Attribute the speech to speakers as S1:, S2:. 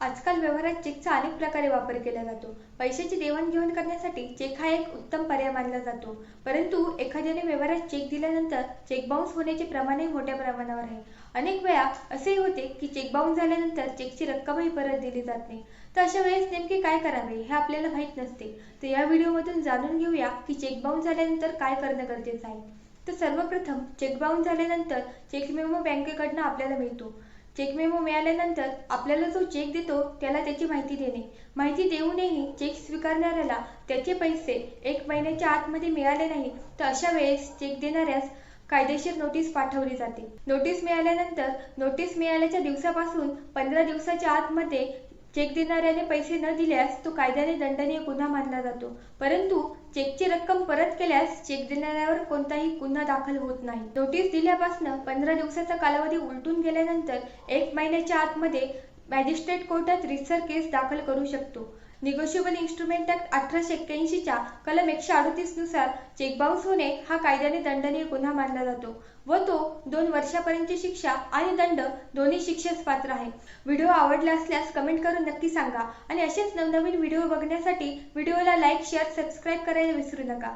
S1: आजकाल व्यवहारात चेकचा अनेक प्रकारे वापर केला जातो. पैशाची देवाणघेवाण करण्यासाठी चेक हा एक उत्तम पर्याय मानला जातो. परंतु एखाद्याने व्यवहारात चेक दिल्यानंतर चेक बाउन्स होण्याचे प्रमाणही मोठ्या प्रमाणावर आहे. अनेक वेळा असेही होते की चेक बाउन्स झाल्यानंतर चेकची रक्कमही परत दिली जात नाही. तर अशा वेळेस नेमके काय करावे हे आपल्याला माहीत नसते. तर या व्हिडिओमधून जाणून घेऊया की चेक बाउन्स झाल्यानंतर काय करणं गरजेचं आहे. तर सर्वप्रथम चेक बाउन्स झाल्यानंतर चेक मेमो बँकेकडनं आपल्याला मिळतो. चेक मेमो मिळाल्यानंतर आपल्याला जो चेक देतो त्याला त्याची माहिती देणे. माहिती देऊनही चेक स्वीकारणाऱ्याला त्याचे पैसे एक महिन्याच्या आतमध्ये मिळाले नाही तर अशा वेळेस चेक देणाऱ्यास कायदेशीर नोटीस पाठवली जाते. नोटीस मिळाल्यानंतर नोटीस मिळाल्याच्या दिवसापासून पंधरा दिवसाच्या आतमध्ये चेक देणाऱ्याने पैसे न दिल्यास तो कायद्याने दंडनीय गुन्हा मानला जातो. परंतु चेकची रक्कम परत केल्यास चेक देणाऱ्यावर कोणताही गुन्हा दाखल होत नाही. नोटीस दिल्यापासून पंधरा दिवसाचा कालावधी उलटून गेल्यानंतर एक महिन्याच्या आतमध्ये मॅजिस्ट्रेट कोर्टात रिसर केस दाखल करू शकतो. निगोशिएबल इन्स्ट्रुमेंट ऍक्ट अठराशे एक्क्याऐंशीच्या कलम एकशे अडतीसनुसार चेक बाउन्स होणे हा कायद्याने दंडनीय गुन्हा मानला जातो व तो दोन वर्षापर्यंतची शिक्षा आणि दंड दोन्ही शिक्षेस पात्र आहे. व्हिडिओ आवडला असल्यास कमेंट करून नक्की सांगा आणि असेच नवनवीन व्हिडिओ बघण्यासाठी व्हिडिओला लाईक शेअर सबस्क्राईब करायला विसरू नका.